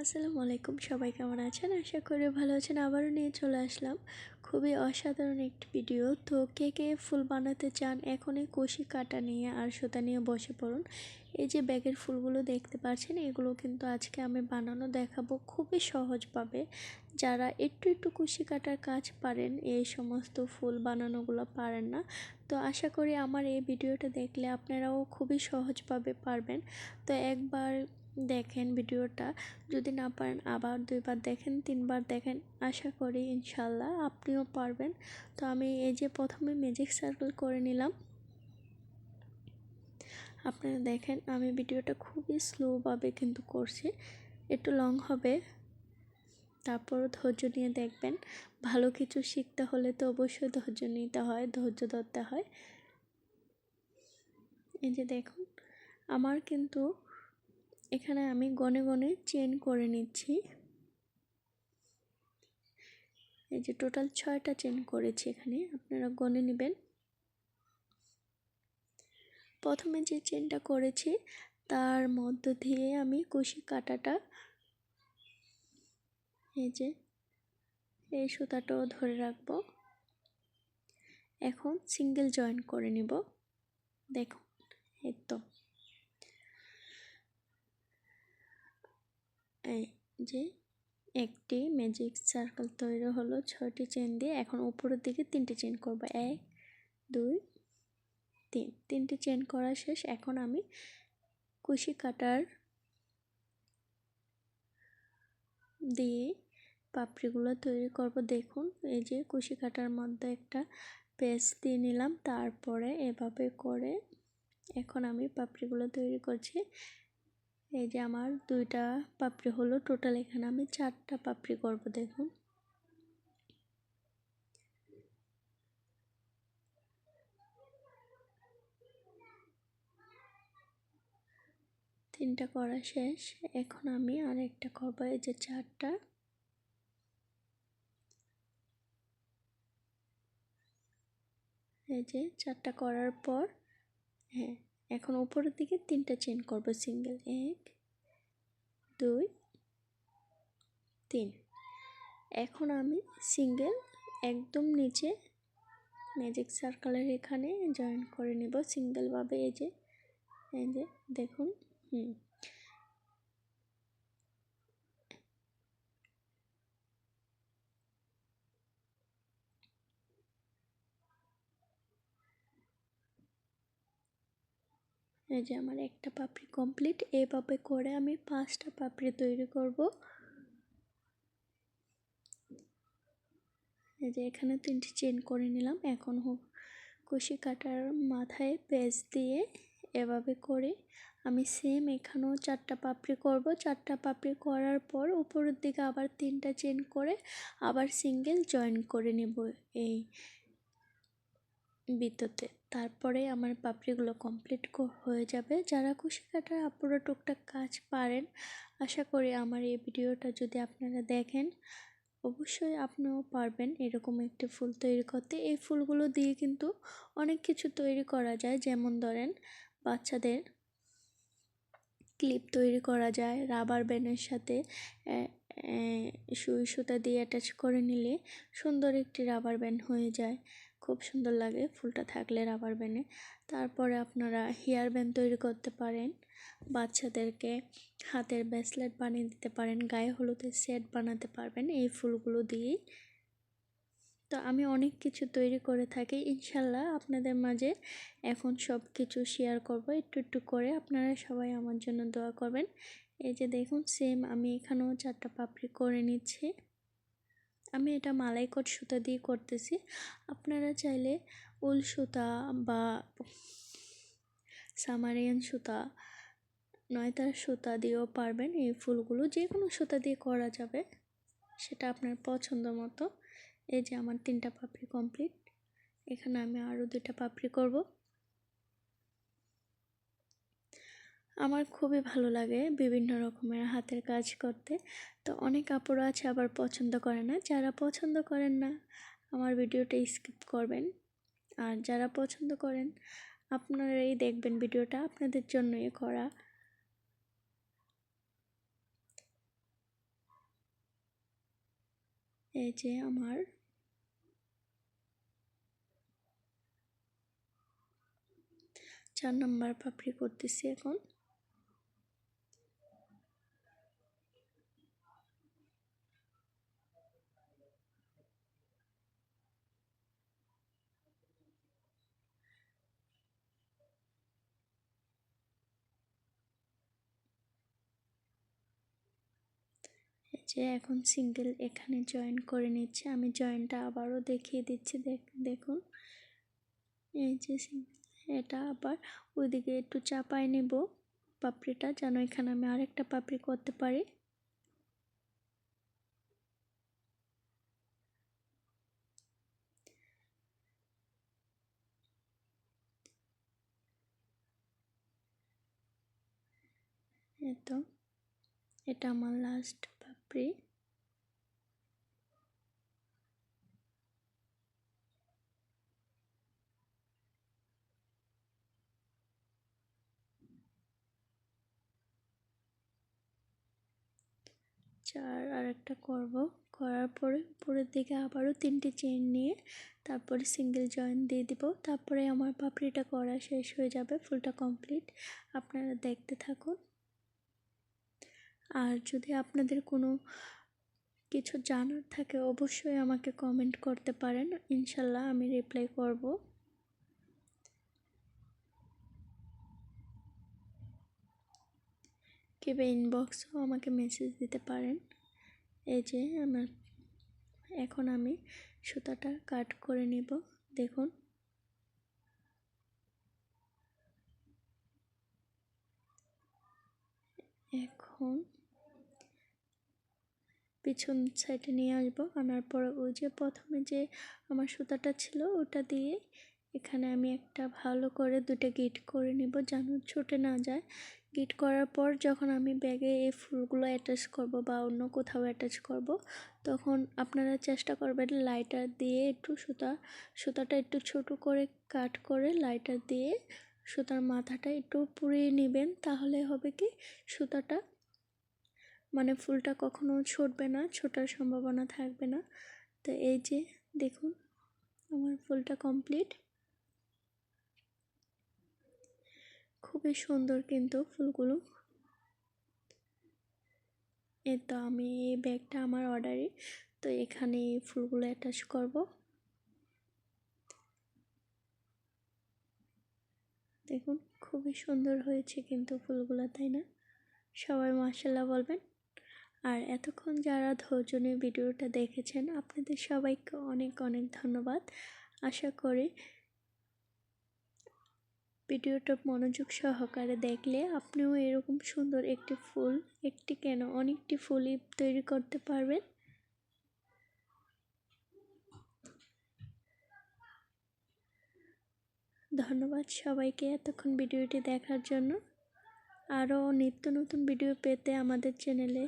আসসালামু আলাইকুম, সবাই কেমন আছেন? আশা করি ভালো আছেন। আবারও নিয়ে চলে আসলাম খুবই অসাধারণ একটি ভিডিও তো কে কে ফুল বানাতে চান, এখনই কষি কাটা নিয়ে আর সুতা নিয়ে বসে পড়ুন। এই যে ব্যাগের ফুলগুলো দেখতে পাচ্ছেন, এগুলো কিন্তু আজকে আমি বানানো দেখাবো খুবই সহজভাবে। যারা একটু একটু কুশি কাটার কাজ পারেন, এই সমস্ত ফুল বানানোগুলো পারেন না। তো আশা করি আমার এই ভিডিওটা দেখলে আপনারাও খুবই সহজভাবে পারবেন। তো একবার দেখেন ভিডিওটা। যদি না পারেন আবার দুইবার দেখেন, তিনবার দেখেন, আশা করি ইনশাল্লাহ আপনিও পারবেন। তো আমি এই যে প্রথমে ম্যাজিক সার্কেল করে নিলাম। আপনারা দেখেন, আমি ভিডিওটা খুবই স্লোভাবে কিন্তু করছি। একটু লং হবে। তারপর ধৈর্য নিয়ে দেখবেন। ভালো কিছু শিখতে হলে তো অবশ্যই ধৈর্য নিতে হয়, ধৈর্য ধরতে হয়। এই যে দেখুন, আমার কিন্তু এখানে আমি গনে গনে চেন করে নিচ্ছি। এই যে টোটাল ছয়টা চেন করেছি এখানে, আপনারা গনে নেবেন। প্রথমে যে চেনটা করেছি, তার মধ্য দিয়ে আমি কুশি কাটাটা, এই যে এই সুতাটাও ধরে রাখব। এখন সিঙ্গেল জয়েন করে নিব। দেখুন, একদম। যে একটি ম্যাজিক সার্কেল তৈরি হলো ছয়টি চেন দিয়ে। এখন উপরের দিকে তিনটি চেন করব। এক, দুই, তিন। তিনটি চেন করা শেষ। এখন আমি কুশি কাটার দিয়ে পাপড়িগুলো তৈরি করব। দেখুন, এই যে কুশি কাটার মধ্যে একটা পেস্ট দিয়ে নিলাম। তারপরে এভাবে করে এখন আমি পাপড়িগুলো তৈরি করছি। এই যে আমার দুইটা পাপড়ি হলো। টোটাল এখানে আমি চারটা পাপড়ি করব, দেখুন। তিনটা করা শেষ। এখন আমি আরেকটা করব, এই যে চারটা। এই যে চারটা করার পর হ্যাঁ। এখন উপরের দিকে তিনটা চেন করব সিঙ্গেল এক, দুই, তিন। এখন আমি সিঙ্গেল একদম নিচে ম্যাজিক সার্কেলের এখানে জয়েন করে নেব সিঙ্গেলভাবে এই যে এই যে দেখুন, হুম। এই যে আমার একটা পাপড়ি কমপ্লিট এভাবে করে আমি পাঁচটা পাপড়ি তৈরি করব। এই যে এখানে তিনটি চেন করে নিলাম, এখন হোক কুশি কাটার মাথায় পেজ দিয়ে এভাবে করে আমি সেম এখানেও চারটা পাপড়ি করব। চারটা পাপড়ি করার পর উপরের দিকে আবার তিনটা চেন করে আবার সিঙ্গেল জয়েন করে নেব। এই বিদ্যুতে। তারপরে আমার পাপড়িগুলো কমপ্লিট হয়ে যাবে। যারা কুশি কাটার আপুরো টুকটাক কাজ পারেন। আশা করি আমার এই ভিডিওটা যদি আপনারা দেখেন, অবশ্যই আপনিও পারবেন এরকম একটি ফুল তৈরি করতে। এই ফুলগুলো দিয়ে কিন্তু অনেক কিছু তৈরি করা যায়। যেমন ধরেন, বাচ্চাদের ক্লিপ তৈরি করা যায় রাবার ব্যানের সাথে। সুই সুতা দিয়ে অ্যাটাচ করে নিলে সুন্দর একটি রাবার ব্যান্ড হয়ে যায়। খুব সুন্দর লাগে ফুলটা থাকলে রাবার ব্যান্ডে তারপরে আপনারা হেয়ার ব্যান্ড তৈরি করতে পারেন, বাচ্চাদেরকে হাতের ব্রেসলেট বানিয়ে দিতে পারেন, গায়ে হলুদের সেট বানাতে পারবেন এই ফুলগুলো দিয়েই। তো আমি অনেক কিছু তৈরি করে থাকি ইনশাল্লাহ আপনাদের মাঝে এখন সব কিছু শেয়ার করব। একটু একটু করে আপনারা সবাই আমার জন্য দোয়া করবেন। এই যে দেখুন সেম আমি এখানেও চারটা পাপড়ি করে নিচ্ছি। আমি এটা মালাইকট সুতা দিয়ে করতেছি। আপনারা চাইলে উল সুতা বা সামারিয়ান সুতা, নয়তার সুতা দিয়েও পারবেন। এই ফুলগুলো যে কোনো সুতা দিয়ে করা যাবে, সেটা আপনার পছন্দ মতো। এই যে আমার তিনটা পাপড়ি কমপ্লিট। এখানে আমি আরও দুইটা পাপড়ি করব। আমার খুবই ভালো লাগে বিভিন্ন রকমের হাতের কাজ করতে। তো অনেক কাপড় আছে আবার পছন্দ করে না। যারা পছন্দ করেন না, আমার ভিডিওটা স্কিপ করবেন। আর যারা পছন্দ করেন, আপনারাই দেখবেন ভিডিওটা। আপনাদের জন্যই করা। এই যে আমার চার নম্বর পাপড়ি করতেছি এখন। যে এখন সিঙ্গেল এখানে জয়েন করে নিচ্ছে। আমি জয়েনটা আবারও দেখিয়ে দিচ্ছি। দেখুন। এই যে এটা আবার ওইদিকে একটু চাপায় নেব। পাপড়িটা যেন এখানে আমি আরেকটা পাপড়ি করতে পারি। তো, এটা আমার লাস্ট পাপড়ি চার আর একটা করব। করার পরে উপরের দিকে আবারও তিনটে চেন নিয়ে তারপরে সিঙ্গেল জয়েন দিয়ে দিব। তারপরে আমার পাপড়িটা করা শেষ হয়ে যাবে ফুলটা কমপ্লিট আপনারা দেখতে থাকুন। আর যদি আপনাদের কোনো কিছু জানার থাকে, অবশ্যই আমাকে কমেন্ট করতে পারেন। ইনশাল্লাহ আমি রিপ্লাই করব। কিংবা ইনবক্সেও আমাকে মেসেজ দিতে পারেন। এই যে আমার, এখন আমি সুতাটা কাট করে নিব, দেখুন। এখন পিছন সাইডে নিয়ে আসব। আনার পর ওই যে প্রথমে যে আমার সুতাটা ছিল, ওটা দিয়ে এখানে আমি একটা ভালো করে দুটো গিট করে নিব যেন ছুটে না যায়। গিট করার পর যখন আমি ব্যাগে এই ফুলগুলো অ্যাটাচ করব বা অন্য কোথাও অ্যাটাচ করব, তখন আপনারা চেষ্টা করবেন লাইটার দিয়ে একটু সুতা, সুতাটা একটু ছোট করে কাট করে লাইটার দিয়ে সুতার মাথাটা একটু পুড়িয়ে নেবেন। তাহলে হবে কি? সুতাটা মানে ফুলটা কখনো ছুটবে না, ছোটার সম্ভাবনা থাকবে না। তো এই যে, দেখুন, আমার ফুলটা কমপ্লিট খুবই সুন্দর কিন্তু ফুলগুলো। এ তো আমি এই ব্যাগটা আমার অর্ডারে তো এখানে এই ফুলগুলো অ্যাটাচ করব। দেখুন, খুবই সুন্দর হয়েছে কিন্তু ফুলগুলো, তাই না? সবাই মার্শাল্লাহ বলবেন। আর এতক্ষণ যারা ধৈর্য নিয়ে ভিডিওটা দেখেছেন, আপনাদের সবাইকে অনেক অনেক ধন্যবাদ। আশা করি ভিডিওটা মনোযোগ সহকারে দেখলে আপনিও এরকম সুন্দর একটি ফুল, একটি কেন, অনেকটি ফুলই তৈরি করতে পারবেন। ধন্যবাদ সবাইকে এতক্ষণ ভিডিওটি দেখার জন্য। আরও নিত্য নতুন ভিডিও পেতে আমাদের চ্যানেলে